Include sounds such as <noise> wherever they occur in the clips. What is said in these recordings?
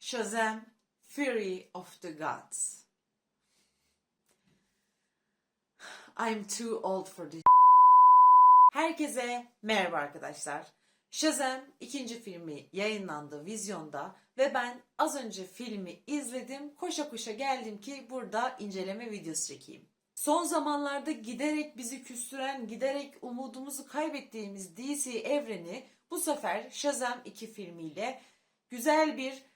Shazam Fury of the Gods. I'm too old for this. Herkese merhaba arkadaşlar. Shazam ikinci filmi yayınlandı vizyonda ve ben az önce filmi izledim. Koşa koşa geldim ki burada inceleme videosu çekeyim. Son zamanlarda giderek bizi küstüren, giderek umudumuzu kaybettiğimiz DC evreni bu sefer Shazam 2 filmiyle güzel bir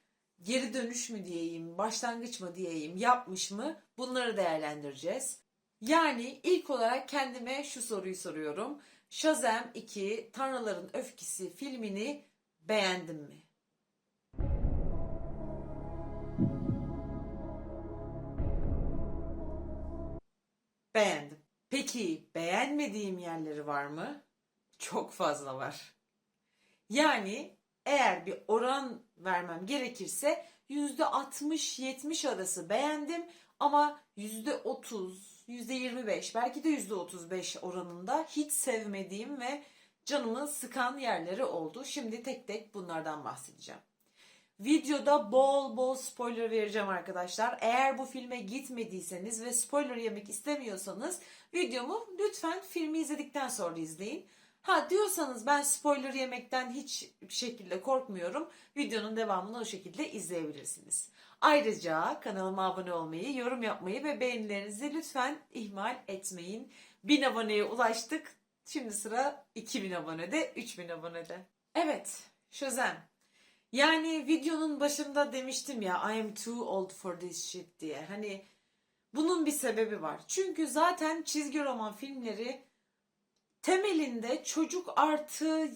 geri dönüş mü diyeyim, başlangıç mı diyeyim, yapmış mı bunları değerlendireceğiz. Yani ilk olarak kendime şu soruyu soruyorum. Shazam 2 Tanrıların Öfkesi filmini beğendim mi? Beğendim. Peki beğenmediğim yerleri var mı? Çok fazla var. Yani eğer bir oran vermem gerekirse %60-70 arası beğendim ama %30, %25 belki de %35 oranında hiç sevmediğim ve canımı sıkan yerleri oldu. Şimdi tek tek bunlardan bahsedeceğim. Videoda bol bol spoiler vereceğim arkadaşlar. Eğer bu filme gitmediyseniz ve spoiler yemek istemiyorsanız videomu lütfen filmi izledikten sonra izleyin. Ha diyorsanız ben spoiler yemekten hiç bir şekilde korkmuyorum. Videonun devamını o şekilde izleyebilirsiniz. Ayrıca kanalıma abone olmayı, yorum yapmayı ve beğenilerinizi lütfen ihmal etmeyin. 1000 aboneye ulaştık. Şimdi sıra 2000 abonede, 3000 abonede. Evet, Shazam. Yani videonun başında demiştim ya I am too old for this shit diye. Hani bunun bir sebebi var. Çünkü zaten çizgi roman filmleri temelinde çocuk artı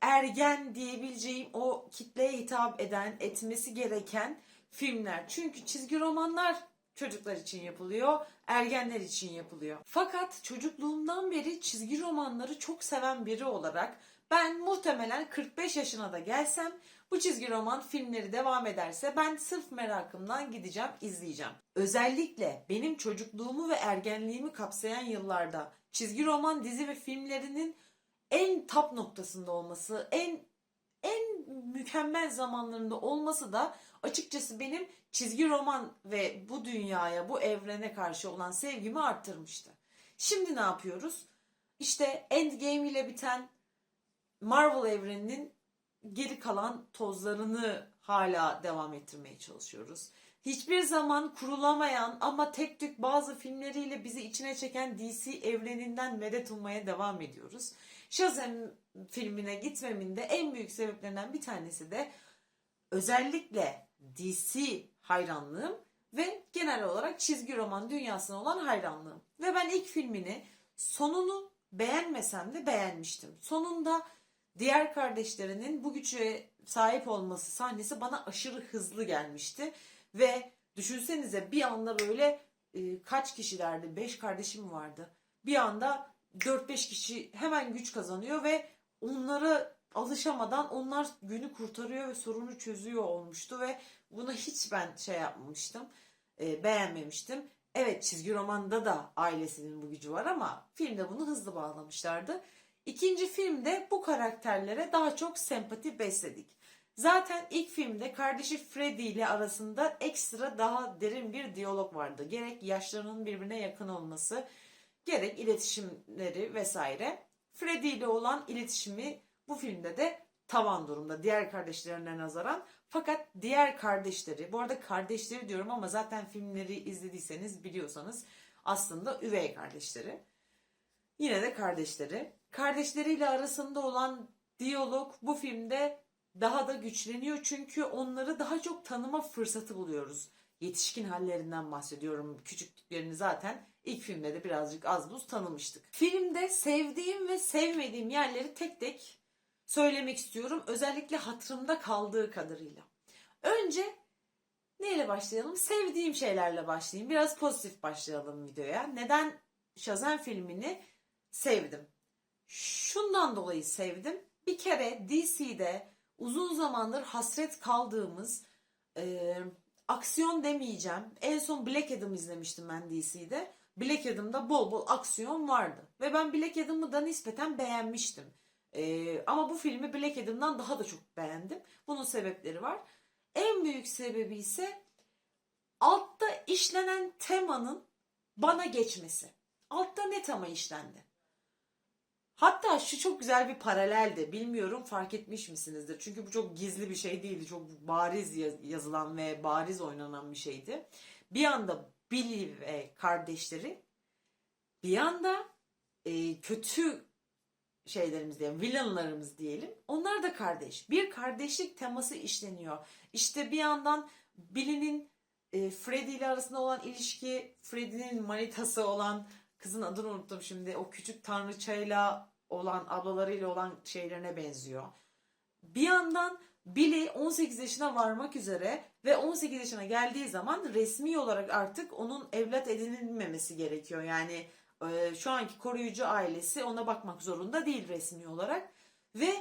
ergen diyebileceğim o kitleye hitap eden, etmesi gereken filmler. Çünkü çizgi romanlar çocuklar için yapılıyor, ergenler için yapılıyor. Fakat çocukluğumdan beri çizgi romanları çok seven biri olarak ben muhtemelen 45 yaşına da gelsem bu çizgi roman filmleri devam ederse ben sırf merakımdan gideceğim, izleyeceğim. Özellikle benim çocukluğumu ve ergenliğimi kapsayan yıllarda çizgi roman dizi ve filmlerinin en tap noktasında olması, en en mükemmel zamanlarında olması da açıkçası benim çizgi roman ve bu dünyaya, bu evrene karşı olan sevgimi arttırmıştı. Şimdi ne yapıyoruz? İşte Endgame ile biten Marvel evreninin geri kalan tozlarını hala devam ettirmeye çalışıyoruz. Hiçbir zaman kurulamayan ama tek tük bazı filmleriyle bizi içine çeken DC evreninden medet ummaya devam ediyoruz. Shazam filmine gitmemin de en büyük sebeplerinden bir tanesi de özellikle DC hayranlığım ve genel olarak çizgi roman dünyasına olan hayranlığım. Ve ben ilk filmini sonunu beğenmesem de beğenmiştim. Sonunda diğer kardeşlerinin bu güce sahip olması sahnesi bana aşırı hızlı gelmişti. Ve düşünsenize bir anda böyle e, kaç kişilerdi? Beş kardeşim vardı. Bir anda 4-5 kişi hemen güç kazanıyor ve onlara alışamadan onlar günü kurtarıyor ve sorunu çözüyor olmuştu ve buna hiç ben şey yapmamıştım, e, beğenmemiştim. Evet çizgi romanda da ailesinin bu gücü var ama filmde bunu hızlı bağlamışlardı. İkinci filmde bu karakterlere daha çok sempati besledik. Zaten ilk filmde kardeşi Freddy ile arasında ekstra daha derin bir diyalog vardı. Gerek yaşlarının birbirine yakın olması, gerek iletişimleri vesaire. Freddy ile olan iletişimi bu filmde de tavan durumda diğer kardeşlerine nazaran. Fakat diğer kardeşleri, bu arada kardeşleri diyorum ama zaten filmleri izlediyseniz biliyorsanız aslında üvey kardeşleri. Yine de kardeşleri. Kardeşleriyle arasında olan diyalog bu filmde daha da güçleniyor çünkü onları daha çok tanıma fırsatı buluyoruz. Yetişkin hallerinden bahsediyorum. Küçüklüklerini zaten ilk filmde de birazcık az buz tanımıştık. Filmde sevdiğim ve sevmediğim yerleri tek tek söylemek istiyorum. Özellikle hatırımda kaldığı kadarıyla. Önce neyle başlayalım? Sevdiğim şeylerle başlayayım. Biraz pozitif başlayalım videoya. Neden Shazam filmini sevdim? Şundan dolayı sevdim. Bir kere DC'de uzun zamandır hasret kaldığımız e, aksiyon demeyeceğim. En son Black Adam izlemiştim ben DC'de. Black Adam'da bol bol aksiyon vardı. Ve ben Black Adam'ı da nispeten beğenmiştim. E, ama bu filmi Black Adam'dan daha da çok beğendim. Bunun sebepleri var. En büyük sebebi ise altta işlenen temanın bana geçmesi. Altta ne tema işlendi? Hatta şu çok güzel bir paraleldi. Bilmiyorum fark etmiş misinizdir? Çünkü bu çok gizli bir şey değildi. Çok bariz yaz- yazılan ve bariz oynanan bir şeydi. Bir anda Billy ve kardeşleri bir anda e, kötü şeylerimiz diyelim, villainlarımız diyelim. Onlar da kardeş. Bir kardeşlik teması işleniyor. İşte bir yandan Billy'nin e, Freddy ile arasında olan ilişki, Freddy'nin manitası olan kızın adını unuttum şimdi. O küçük tanrıçayla olan ablalarıyla olan şeylerine benziyor. Bir yandan Billy 18 yaşına varmak üzere ve 18 yaşına geldiği zaman resmi olarak artık onun evlat edinilmemesi gerekiyor. Yani e, şu anki koruyucu ailesi ona bakmak zorunda değil resmi olarak ve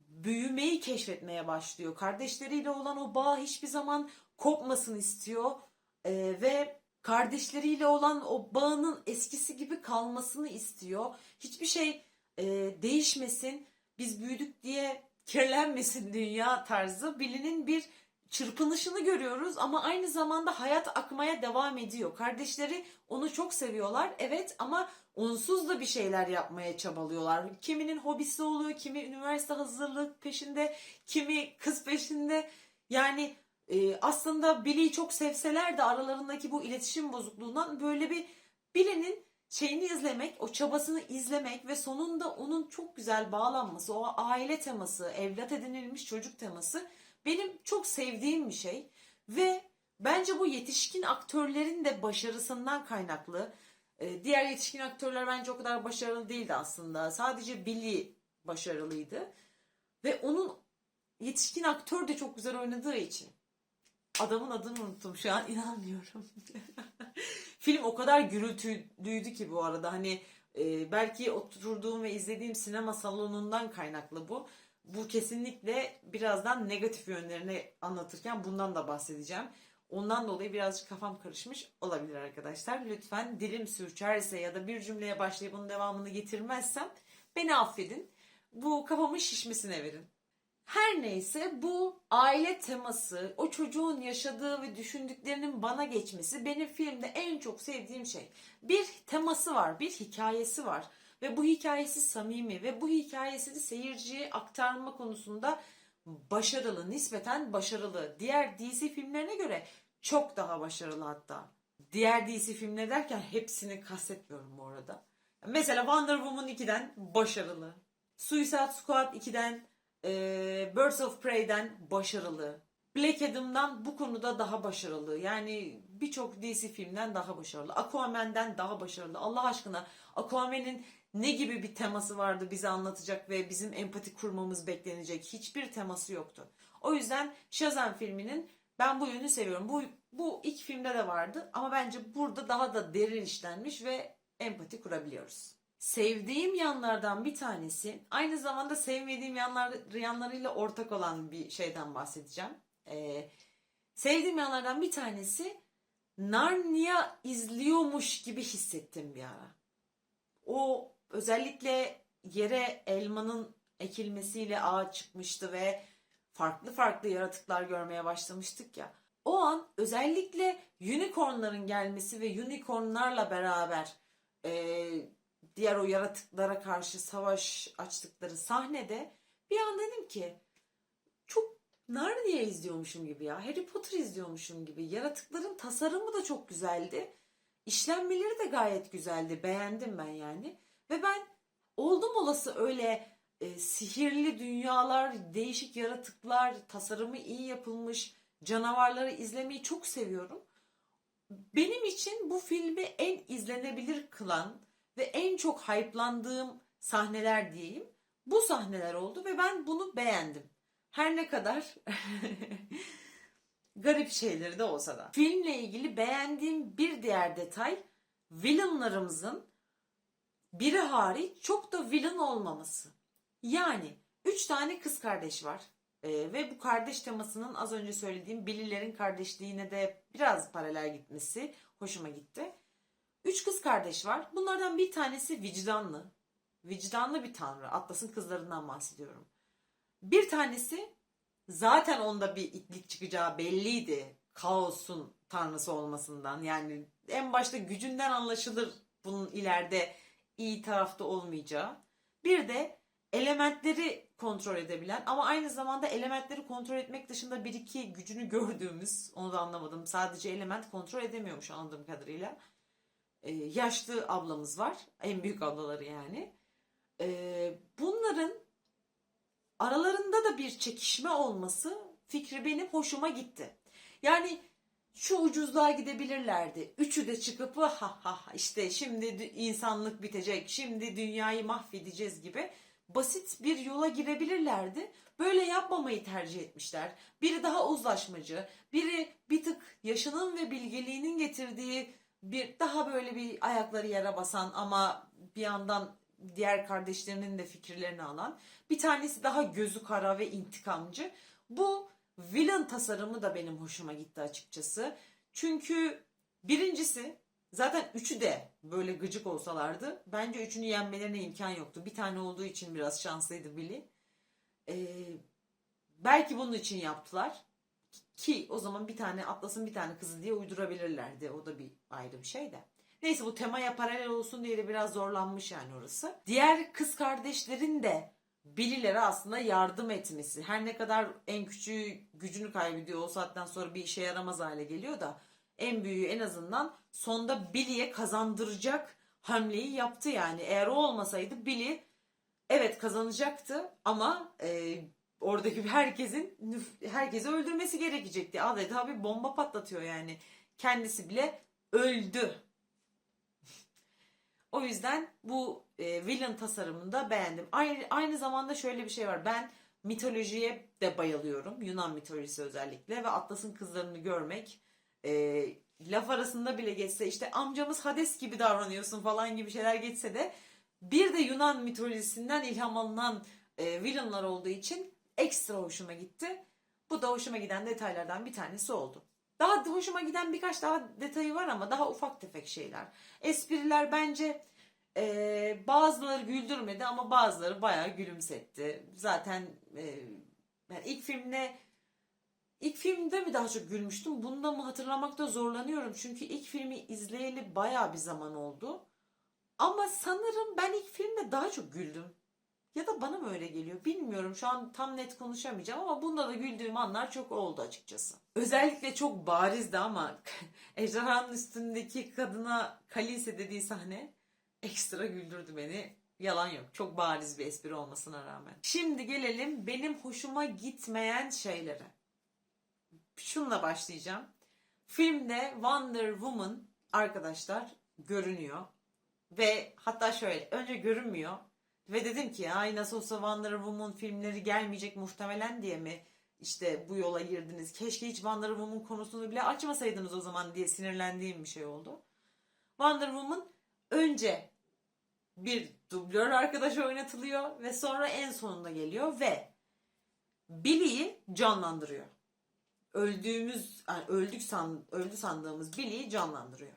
büyümeyi keşfetmeye başlıyor. Kardeşleriyle olan o bağ hiçbir zaman kopmasın istiyor E, ve kardeşleriyle olan o bağının eskisi gibi kalmasını istiyor. Hiçbir şey e, değişmesin, biz büyüdük diye kirlenmesin <laughs> dünya tarzı Billy'nin bir çırpınışını görüyoruz ama aynı zamanda hayat akmaya devam ediyor. Kardeşleri onu çok seviyorlar evet ama onsuz da bir şeyler yapmaya çabalıyorlar. Kiminin hobisi oluyor, kimi üniversite hazırlık peşinde, kimi kız peşinde. Yani e, aslında Billy'yi çok sevseler de aralarındaki bu iletişim bozukluğundan böyle bir Billy'nin şeyini izlemek, o çabasını izlemek ve sonunda onun çok güzel bağlanması, o aile teması, evlat edinilmiş çocuk teması benim çok sevdiğim bir şey ve bence bu yetişkin aktörlerin de başarısından kaynaklı. Ee, diğer yetişkin aktörler bence o kadar başarılı değildi aslında. Sadece Billy başarılıydı ve onun yetişkin aktör de çok güzel oynadığı için. Adamın adını unuttum şu an <laughs> inanmıyorum. Film o kadar gürültülüydü ki bu arada hani e, belki oturduğum ve izlediğim sinema salonundan kaynaklı bu. Bu kesinlikle birazdan negatif yönlerini anlatırken bundan da bahsedeceğim. Ondan dolayı birazcık kafam karışmış olabilir arkadaşlar. Lütfen dilim sürçerse ya da bir cümleye başlayıp bunun devamını getirmezsem beni affedin. Bu kafamın şişmesine verin. Her neyse bu aile teması, o çocuğun yaşadığı ve düşündüklerinin bana geçmesi benim filmde en çok sevdiğim şey. Bir teması var, bir hikayesi var ve bu hikayesi samimi ve bu hikayesini seyirciye aktarma konusunda başarılı, nispeten başarılı. Diğer DC filmlerine göre çok daha başarılı hatta. Diğer DC filmleri derken hepsini kastetmiyorum bu arada. Mesela Wonder Woman 2'den başarılı. Suicide Squad 2'den e, Birds of Prey'den başarılı. Black Adam'dan bu konuda daha başarılı. Yani birçok DC filmden daha başarılı. Aquaman'den daha başarılı. Allah aşkına Aquaman'in ne gibi bir teması vardı bize anlatacak ve bizim empati kurmamız beklenecek. Hiçbir teması yoktu. O yüzden Shazam filminin ben bu yönü seviyorum. Bu, bu ilk filmde de vardı ama bence burada daha da derin işlenmiş ve empati kurabiliyoruz. Sevdiğim yanlardan bir tanesi, aynı zamanda sevmediğim yanlar, yanlarıyla ortak olan bir şeyden bahsedeceğim. Ee, sevdiğim yanlardan bir tanesi Narnia izliyormuş gibi hissettim bir ara. O özellikle yere elmanın ekilmesiyle ağaç çıkmıştı ve farklı farklı yaratıklar görmeye başlamıştık ya. O an özellikle unicornların gelmesi ve unicornlarla beraber e, diğer o yaratıklara karşı savaş açtıkları sahnede bir an dedim ki çok Narnia izliyormuşum gibi ya. Harry Potter izliyormuşum gibi. Yaratıkların tasarımı da çok güzeldi. İşlenmeleri de gayet güzeldi. Beğendim ben yani. Ve ben oldum olası öyle e, sihirli dünyalar, değişik yaratıklar, tasarımı iyi yapılmış canavarları izlemeyi çok seviyorum. Benim için bu filmi en izlenebilir kılan ve en çok hype'landığım sahneler diyeyim. Bu sahneler oldu ve ben bunu beğendim. Her ne kadar <laughs> garip şeyleri de olsa da. Filmle ilgili beğendiğim bir diğer detay villainlarımızın biri hariç çok da villain olmaması. Yani üç tane kız kardeş var. Ee, ve bu kardeş temasının az önce söylediğim Billy'lerin kardeşliğine de biraz paralel gitmesi hoşuma gitti. Üç kız kardeş var. Bunlardan bir tanesi vicdanlı. Vicdanlı bir tanrı. Atlas'ın kızlarından bahsediyorum. Bir tanesi Zaten onda bir itlik çıkacağı belliydi. Kaosun tanrısı olmasından. Yani en başta gücünden anlaşılır bunun ileride iyi tarafta olmayacağı. Bir de elementleri kontrol edebilen ama aynı zamanda elementleri kontrol etmek dışında bir iki gücünü gördüğümüz onu da anlamadım. Sadece element kontrol edemiyormuş anladığım kadarıyla. Ee, yaşlı ablamız var. En büyük ablaları yani. Ee, bunların aralarında da bir çekişme olması fikri benim hoşuma gitti. Yani şu ucuzluğa gidebilirlerdi. Üçü de çıkıp ha ha işte şimdi insanlık bitecek, şimdi dünyayı mahvedeceğiz gibi basit bir yola girebilirlerdi. Böyle yapmamayı tercih etmişler. Biri daha uzlaşmacı, biri bir tık yaşının ve bilgeliğinin getirdiği bir daha böyle bir ayakları yere basan ama bir yandan diğer kardeşlerinin de fikirlerini alan. Bir tanesi daha gözü kara ve intikamcı. Bu villain tasarımı da benim hoşuma gitti açıkçası. Çünkü birincisi zaten üçü de böyle gıcık olsalardı bence üçünü yenmelerine imkan yoktu. Bir tane olduğu için biraz şanslıydı Billy. Ee, belki bunun için yaptılar. Ki o zaman bir tane Atlas'ın bir tane kızı diye uydurabilirlerdi. O da bir ayrı bir şey de. Neyse bu temaya paralel olsun diye de biraz zorlanmış yani orası. Diğer kız kardeşlerin de Billy'lere aslında yardım etmesi. Her ne kadar en küçüğü gücünü kaybediyor o saatten sonra bir işe yaramaz hale geliyor da en büyüğü en azından sonda Billy'ye kazandıracak hamleyi yaptı yani. Eğer o olmasaydı Billy evet kazanacaktı ama e, oradaki herkesin herkesi öldürmesi gerekecekti. Adeta bir bomba patlatıyor yani. Kendisi bile öldü. <laughs> O yüzden bu e, villain tasarımını da beğendim. Aynı, aynı zamanda şöyle bir şey var. Ben mitolojiye de bayılıyorum. Yunan mitolojisi özellikle ve Atlas'ın kızlarını görmek e, laf arasında bile geçse işte amcamız Hades gibi davranıyorsun falan gibi şeyler geçse de bir de Yunan mitolojisinden ilham alınan e, villainlar olduğu için ekstra hoşuma gitti. Bu da hoşuma giden detaylardan bir tanesi oldu. Daha da hoşuma giden birkaç daha detayı var ama daha ufak tefek şeyler. Espriler bence e, bazıları güldürmedi ama bazıları bayağı gülümsetti. Zaten e, yani ilk filmde ilk filmde mi daha çok gülmüştüm? Bunda mı hatırlamakta zorlanıyorum. Çünkü ilk filmi izleyeli bayağı bir zaman oldu. Ama sanırım ben ilk filmde daha çok güldüm. Ya da bana mı öyle geliyor bilmiyorum. Şu an tam net konuşamayacağım ama bunda da güldüğüm anlar çok oldu açıkçası. Özellikle çok barizdi ama <laughs> ejderhanın üstündeki kadına Kalise dediği sahne ekstra güldürdü beni. Yalan yok. Çok bariz bir espri olmasına rağmen. Şimdi gelelim benim hoşuma gitmeyen şeylere. Şununla başlayacağım. Filmde Wonder Woman arkadaşlar görünüyor. Ve hatta şöyle önce görünmüyor. Ve dedim ki ay nasıl olsa Wonder Woman filmleri gelmeyecek muhtemelen diye mi işte bu yola girdiniz. Keşke hiç Wonder Woman konusunu bile açmasaydınız o zaman diye sinirlendiğim bir şey oldu. Wonder Woman önce bir dublör arkadaş oynatılıyor ve sonra en sonunda geliyor ve Billy'yi canlandırıyor. Öldüğümüz, yani öldük san, öldü sandığımız Billy'yi canlandırıyor.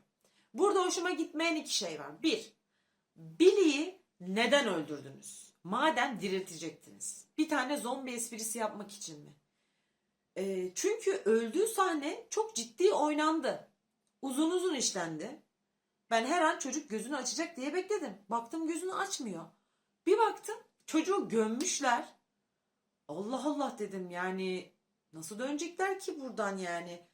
Burada hoşuma gitmeyen iki şey var. Bir, Billy'yi neden öldürdünüz? Madem diriltecektiniz. Bir tane zombi esprisi yapmak için mi? Ee, çünkü öldüğü sahne çok ciddi oynandı. Uzun uzun işlendi. Ben her an çocuk gözünü açacak diye bekledim. Baktım gözünü açmıyor. Bir baktım çocuğu gömmüşler. Allah Allah dedim yani nasıl dönecekler ki buradan yani.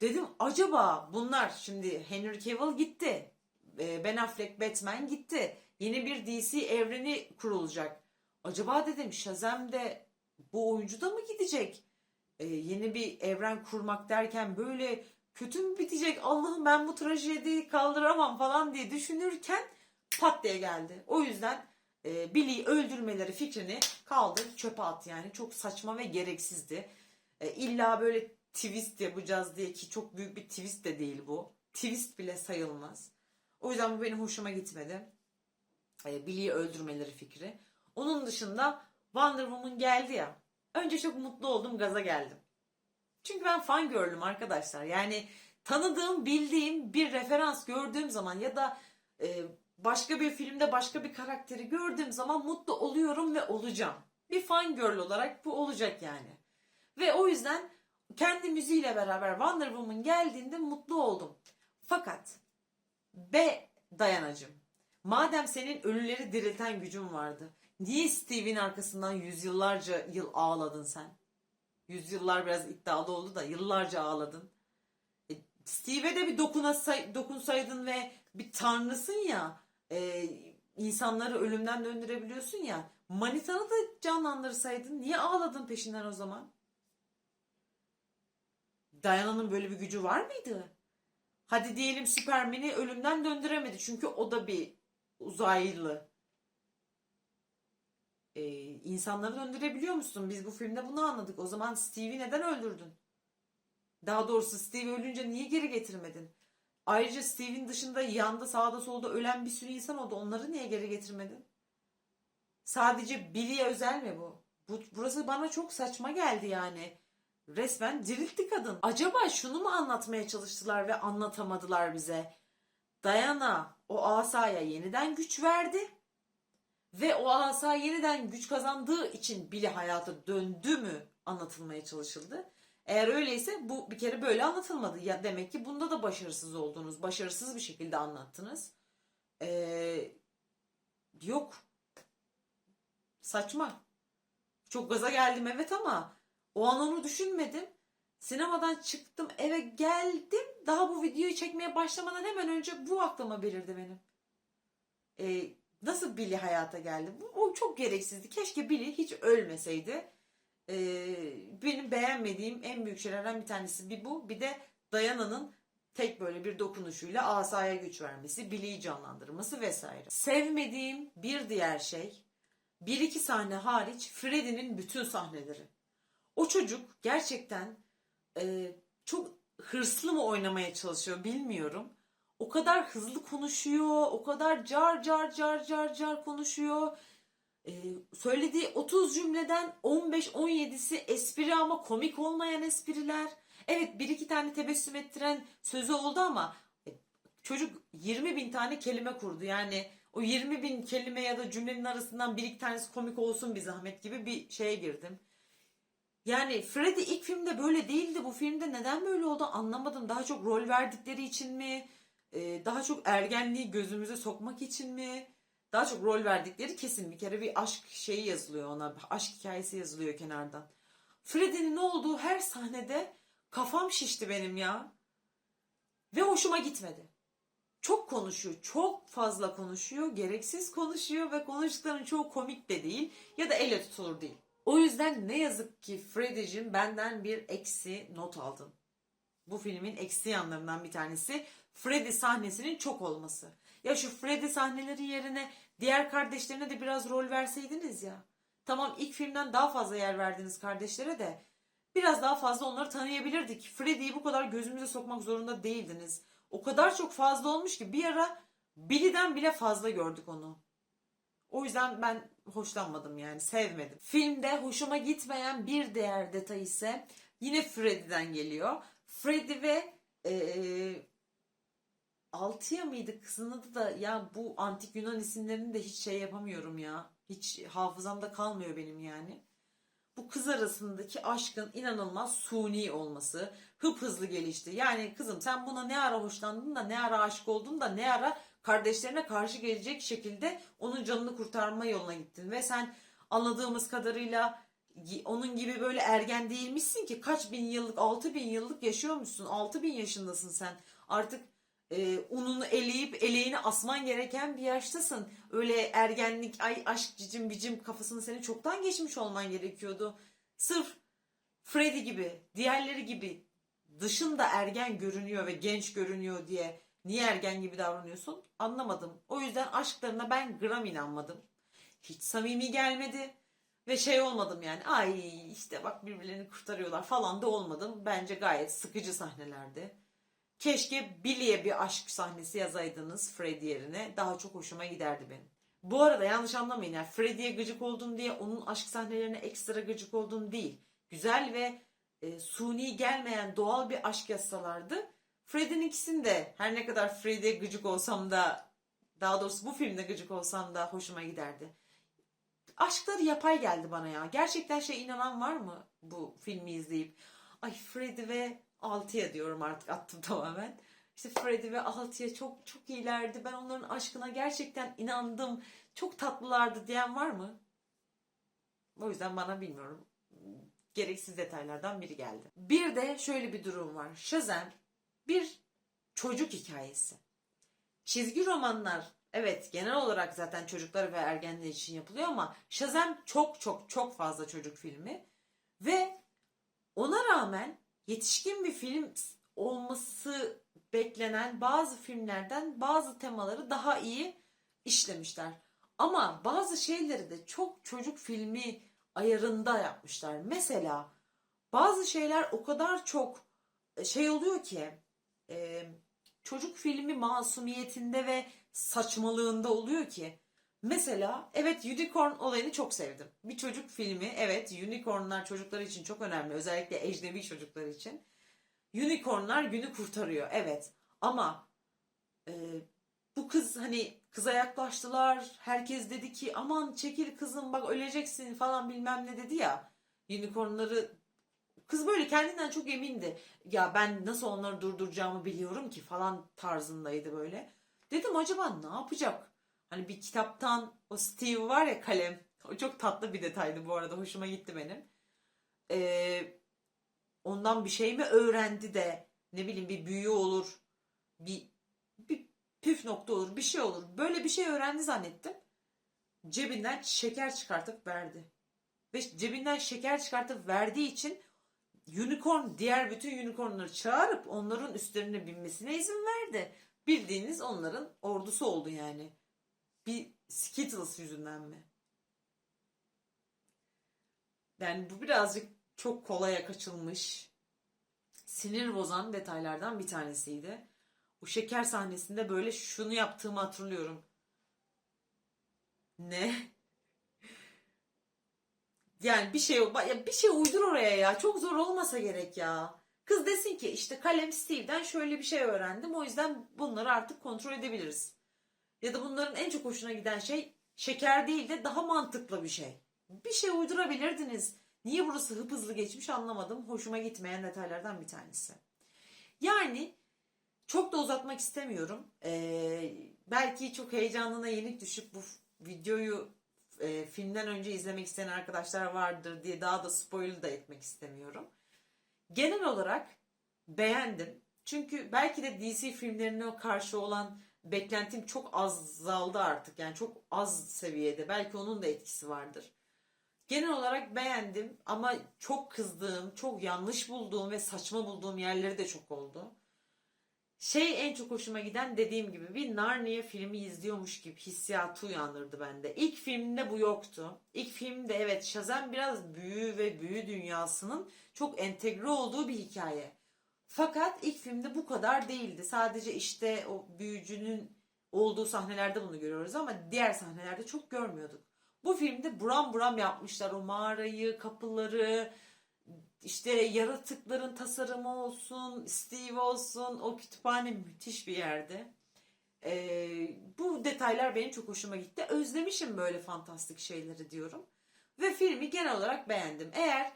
Dedim acaba bunlar şimdi Henry Cavill gitti. Ee, Ben Affleck Batman gitti. Yeni bir DC evreni kurulacak. Acaba dedim Shazam'de bu oyuncu da mı gidecek? Ee, yeni bir evren kurmak derken böyle kötü mü bitecek? Allah'ım ben bu trajediyi kaldıramam falan diye düşünürken pat diye geldi. O yüzden e, Billy'yi öldürmeleri fikrini kaldır çöpe at yani. Çok saçma ve gereksizdi. E, illa böyle twist yapacağız diye ki çok büyük bir twist de değil bu. Twist bile sayılmaz. O yüzden bu benim hoşuma gitmedi. E, Billy'yi öldürmeleri fikri. Onun dışında Wonder Woman geldi ya. Önce çok mutlu oldum, gaza geldim. Çünkü ben fan gördüm arkadaşlar. Yani tanıdığım, bildiğim bir referans gördüğüm zaman ya da e, başka bir filmde başka bir karakteri gördüğüm zaman mutlu oluyorum ve olacağım. Bir fan girl olarak bu olacak yani. Ve o yüzden kendi müziğiyle beraber Wonder Woman geldiğinde mutlu oldum. Fakat be dayanacım. Madem senin ölüleri dirilten gücün vardı. Niye Steve'in arkasından yüzyıllarca yıl ağladın sen? Yüzyıllar biraz iddialı oldu da yıllarca ağladın. E, Steve'e de bir dokunasay, dokunsaydın ve bir tanrısın ya. e, insanları ölümden döndürebiliyorsun ya. Manitanı da canlandırsaydın. Niye ağladın peşinden o zaman? Diana'nın böyle bir gücü var mıydı? Hadi diyelim Superman'i ölümden döndüremedi. Çünkü o da bir uzaylı. Ee, insanları döndürebiliyor musun? Biz bu filmde bunu anladık. O zaman Steve'i neden öldürdün? Daha doğrusu Steve ölünce niye geri getirmedin? Ayrıca Steve'in dışında yanda sağda solda ölen bir sürü insan oldu. Onları niye geri getirmedin? Sadece Billy'e özel mi bu? bu? Burası bana çok saçma geldi yani. Resmen diriltti kadın. Acaba şunu mu anlatmaya çalıştılar ve anlatamadılar bize? Diana o asaya yeniden güç verdi. Ve o asa yeniden güç kazandığı için Billy hayata döndü mü anlatılmaya çalışıldı. Eğer öyleyse bu bir kere böyle anlatılmadı. Ya demek ki bunda da başarısız oldunuz. Başarısız bir şekilde anlattınız. Ee, yok. Saçma. Çok gaza geldim evet ama o an onu düşünmedim. Sinemadan çıktım eve geldim. Daha bu videoyu çekmeye başlamadan hemen önce bu aklıma belirdi benim. Ee, nasıl Billy hayata geldi? Bu, o çok gereksizdi. Keşke Billy hiç ölmeseydi. Ee, benim beğenmediğim en büyük şeylerden bir tanesi bir bu. Bir de Diana'nın tek böyle bir dokunuşuyla asaya güç vermesi, Billy'yi canlandırması vesaire. Sevmediğim bir diğer şey bir iki sahne hariç Freddy'nin bütün sahneleri. O çocuk gerçekten e, çok hırslı mı oynamaya çalışıyor bilmiyorum. O kadar hızlı konuşuyor, o kadar car car car car car konuşuyor. E, söylediği 30 cümleden 15-17'si espri ama komik olmayan espriler. Evet bir iki tane tebessüm ettiren sözü oldu ama e, çocuk 20 bin tane kelime kurdu. Yani o 20 bin kelime ya da cümlenin arasından bir iki tanesi komik olsun bir zahmet gibi bir şeye girdim. Yani Freddy ilk filmde böyle değildi. Bu filmde neden böyle oldu anlamadım. Daha çok rol verdikleri için mi? Ee, daha çok ergenliği gözümüze sokmak için mi? Daha çok rol verdikleri kesin. Bir kere bir aşk şeyi yazılıyor ona. Aşk hikayesi yazılıyor kenardan. Freddy'nin olduğu her sahnede kafam şişti benim ya. Ve hoşuma gitmedi. Çok konuşuyor. Çok fazla konuşuyor. Gereksiz konuşuyor ve konuştuklarının çoğu komik de değil. Ya da elle tutulur değil. O yüzden ne yazık ki Freddy'cim benden bir eksi not aldın. Bu filmin eksi yanlarından bir tanesi Freddy sahnesinin çok olması. Ya şu Freddy sahneleri yerine diğer kardeşlerine de biraz rol verseydiniz ya. Tamam ilk filmden daha fazla yer verdiniz kardeşlere de biraz daha fazla onları tanıyabilirdik. Freddy'yi bu kadar gözümüze sokmak zorunda değildiniz. O kadar çok fazla olmuş ki bir ara Billy'den bile fazla gördük onu. O yüzden ben hoşlanmadım yani sevmedim. Filmde hoşuma gitmeyen bir diğer detay ise yine Freddy'den geliyor. Freddy ve ee, Altıya mıydı kızın adı da ya bu antik Yunan isimlerini de hiç şey yapamıyorum ya. Hiç hafızamda kalmıyor benim yani. Bu kız arasındaki aşkın inanılmaz suni olması, hıp hızlı gelişti. Yani kızım sen buna ne ara hoşlandın da ne ara aşık oldun da ne ara kardeşlerine karşı gelecek şekilde onun canını kurtarma yoluna gittin. Ve sen anladığımız kadarıyla onun gibi böyle ergen değilmişsin ki kaç bin yıllık, altı bin yıllık yaşıyormuşsun. Altı bin yaşındasın sen. Artık e, ununu eleyip eleğini asman gereken bir yaştasın. Öyle ergenlik, ay aşk cicim bicim kafasını seni çoktan geçmiş olman gerekiyordu. Sırf Freddy gibi, diğerleri gibi dışında ergen görünüyor ve genç görünüyor diye niye ergen gibi davranıyorsun anlamadım. O yüzden aşklarına ben gram inanmadım. Hiç samimi gelmedi. Ve şey olmadım yani ay işte bak birbirlerini kurtarıyorlar falan da olmadım. Bence gayet sıkıcı sahnelerdi. Keşke Billy'e bir aşk sahnesi yazaydınız Freddy yerine. Daha çok hoşuma giderdi benim. Bu arada yanlış anlamayın. Yani Freddy'ye gıcık oldum diye onun aşk sahnelerine ekstra gıcık oldum değil. Güzel ve e, suni gelmeyen doğal bir aşk yazsalardı. Freddy'nin ikisini de her ne kadar Freddy'ye gıcık olsam da daha doğrusu bu filmde gıcık olsam da hoşuma giderdi. aşkları yapay geldi bana ya. Gerçekten şey inanan var mı bu filmi izleyip? Ay Freddy ve Altıya diyorum artık attım <laughs> tamamen. İşte Freddy ve Altıya çok çok iyilerdi. Ben onların aşkına gerçekten inandım. Çok tatlılardı diyen var mı? O yüzden bana bilmiyorum. Gereksiz detaylardan biri geldi. Bir de şöyle bir durum var. Shazam bir çocuk hikayesi. Çizgi romanlar evet genel olarak zaten çocuklar ve ergenler için yapılıyor ama Shazam çok çok çok fazla çocuk filmi ve ona rağmen yetişkin bir film olması beklenen bazı filmlerden bazı temaları daha iyi işlemişler. Ama bazı şeyleri de çok çocuk filmi ayarında yapmışlar. Mesela bazı şeyler o kadar çok şey oluyor ki e, çocuk filmi masumiyetinde ve saçmalığında oluyor ki. Mesela evet unicorn olayını çok sevdim. Bir çocuk filmi evet unicornlar çocuklar için çok önemli. Özellikle ecnebi çocuklar için. Unicornlar günü kurtarıyor evet. Ama e, bu kız hani kıza yaklaştılar. Herkes dedi ki aman çekil kızım bak öleceksin falan bilmem ne dedi ya. Unicornları kız böyle kendinden çok emindi. Ya ben nasıl onları durduracağımı biliyorum ki falan tarzındaydı böyle. Dedim acaba ne yapacak? Hani bir kitaptan o Steve var ya kalem. O çok tatlı bir detaydı bu arada. Hoşuma gitti benim. Ee, ondan bir şey mi öğrendi de ne bileyim bir büyü olur. Bir, bir püf nokta olur. Bir şey olur. Böyle bir şey öğrendi zannettim. Cebinden şeker çıkartıp verdi. Ve cebinden şeker çıkartıp verdiği için unicorn diğer bütün unicornları çağırıp onların üstlerine binmesine izin verdi. Bildiğiniz onların ordusu oldu yani. Bir Skittles yüzünden mi? Yani bu birazcık çok kolaya kaçılmış, sinir bozan detaylardan bir tanesiydi. O şeker sahnesinde böyle şunu yaptığımı hatırlıyorum. Ne? Yani bir şey ya bir şey uydur oraya ya. Çok zor olmasa gerek ya. Kız desin ki işte kalem Steve'den şöyle bir şey öğrendim. O yüzden bunları artık kontrol edebiliriz. Ya da bunların en çok hoşuna giden şey şeker değil de daha mantıklı bir şey. Bir şey uydurabilirdiniz. Niye burası hıp hızlı geçmiş anlamadım. Hoşuma gitmeyen detaylardan bir tanesi. Yani çok da uzatmak istemiyorum. Ee, belki çok heyecanına yenik düşüp bu videoyu e, filmden önce izlemek isteyen arkadaşlar vardır diye daha da spoiler da etmek istemiyorum. Genel olarak beğendim. Çünkü belki de DC filmlerine karşı olan beklentim çok azaldı artık. Yani çok az seviyede. Belki onun da etkisi vardır. Genel olarak beğendim ama çok kızdığım, çok yanlış bulduğum ve saçma bulduğum yerleri de çok oldu. Şey en çok hoşuma giden dediğim gibi bir Narnia filmi izliyormuş gibi hissiyatı uyandırdı bende. İlk filmde bu yoktu. İlk filmde evet Shazam biraz büyü ve büyü dünyasının çok entegre olduğu bir hikaye. Fakat ilk filmde bu kadar değildi. Sadece işte o büyücünün olduğu sahnelerde bunu görüyoruz ama diğer sahnelerde çok görmüyorduk. Bu filmde buram buram yapmışlar o mağarayı, kapıları, işte yaratıkların tasarımı olsun, Steve olsun, o kütüphane müthiş bir yerde. Ee, bu detaylar benim çok hoşuma gitti. Özlemişim böyle fantastik şeyleri diyorum. Ve filmi genel olarak beğendim. Eğer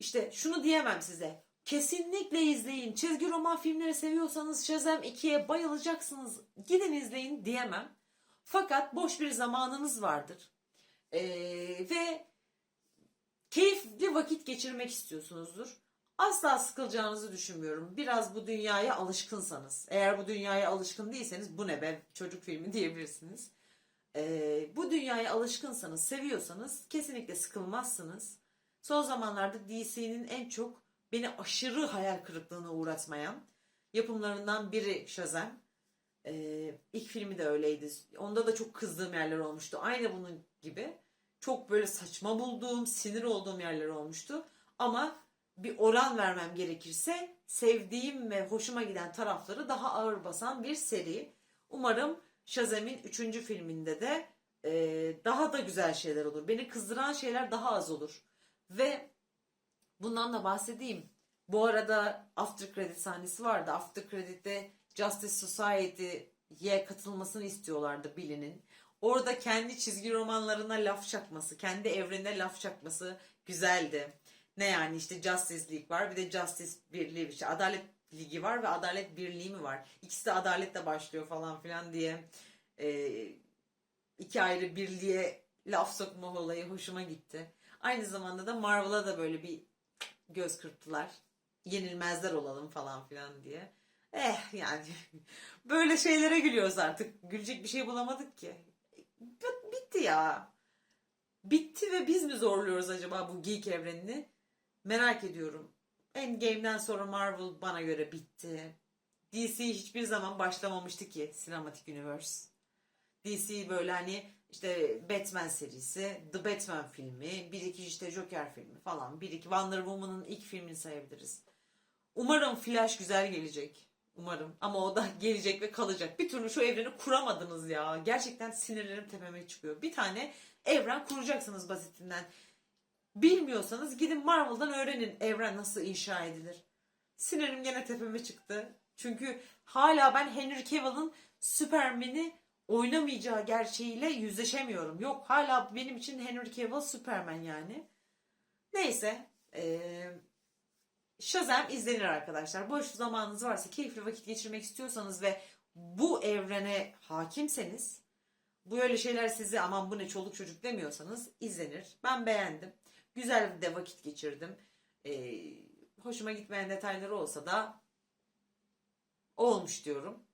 işte şunu diyemem size. Kesinlikle izleyin. Çizgi roman filmleri seviyorsanız Shazam 2'ye bayılacaksınız. Gidin izleyin diyemem. Fakat boş bir zamanınız vardır. Ee, ve keyifli vakit geçirmek istiyorsunuzdur. Asla sıkılacağınızı düşünmüyorum. Biraz bu dünyaya alışkınsanız. Eğer bu dünyaya alışkın değilseniz bu ne be çocuk filmi <laughs> diyebilirsiniz. Ee, bu dünyaya alışkınsanız, seviyorsanız kesinlikle sıkılmazsınız. Son zamanlarda DC'nin en çok beni aşırı hayal kırıklığına uğratmayan yapımlarından biri Shazam. Ee, ilk filmi de öyleydi. Onda da çok kızdığım yerler olmuştu. Aynı bunun gibi. Çok böyle saçma bulduğum, sinir olduğum yerler olmuştu. Ama bir oran vermem gerekirse sevdiğim ve hoşuma giden tarafları daha ağır basan bir seri. Umarım Shazam'in 3. filminde de e, daha da güzel şeyler olur. Beni kızdıran şeyler daha az olur. Ve bundan da bahsedeyim. Bu arada After Credit sahnesi vardı. After Credit'te Justice Society'ye katılmasını istiyorlardı Billy'nin. Orada kendi çizgi romanlarına laf çakması, kendi evrenine laf çakması güzeldi. Ne yani işte Justice League var bir de Justice Birliği işte Adalet Ligi var ve Adalet Birliği mi var? İkisi de adaletle başlıyor falan filan diye e, iki ayrı birliğe laf sokma olayı hoşuma gitti. Aynı zamanda da Marvel'a da böyle bir göz kırptılar. Yenilmezler olalım falan filan diye. Eh yani <laughs> böyle şeylere gülüyoruz artık. Gülecek bir şey bulamadık ki. Bit- Bitti ya. Bitti ve biz mi zorluyoruz acaba bu geek evrenini? Merak ediyorum. Endgame'den sonra Marvel bana göre bitti. DC hiçbir zaman başlamamıştı ki Cinematic Universe. DC böyle hani işte Batman serisi, The Batman filmi, bir iki işte Joker filmi falan, bir iki Wonder Woman'ın ilk filmini sayabiliriz. Umarım Flash güzel gelecek. Umarım. Ama o da <laughs> gelecek ve kalacak. Bir türlü şu evreni kuramadınız ya. Gerçekten sinirlerim tepeme çıkıyor. Bir tane evren kuracaksınız basitinden. Bilmiyorsanız gidin Marvel'dan öğrenin evren nasıl inşa edilir. Sinirim gene tepeme çıktı. Çünkü hala ben Henry Cavill'ın Superman'i oynamayacağı gerçeğiyle yüzleşemiyorum. Yok hala benim için Henry Cavill Superman yani. Neyse. Eee Shazam izlenir arkadaşlar. Boş zamanınız varsa, keyifli vakit geçirmek istiyorsanız ve bu evrene hakimseniz, bu öyle şeyler sizi aman bu ne çoluk çocuk demiyorsanız izlenir. Ben beğendim. Güzel de vakit geçirdim. Ee, hoşuma gitmeyen detayları olsa da olmuş diyorum.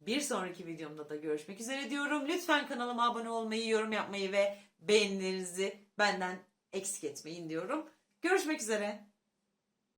Bir sonraki videomda da görüşmek üzere diyorum. Lütfen kanalıma abone olmayı, yorum yapmayı ve beğenilerinizi benden eksik etmeyin diyorum. Görüşmek üzere.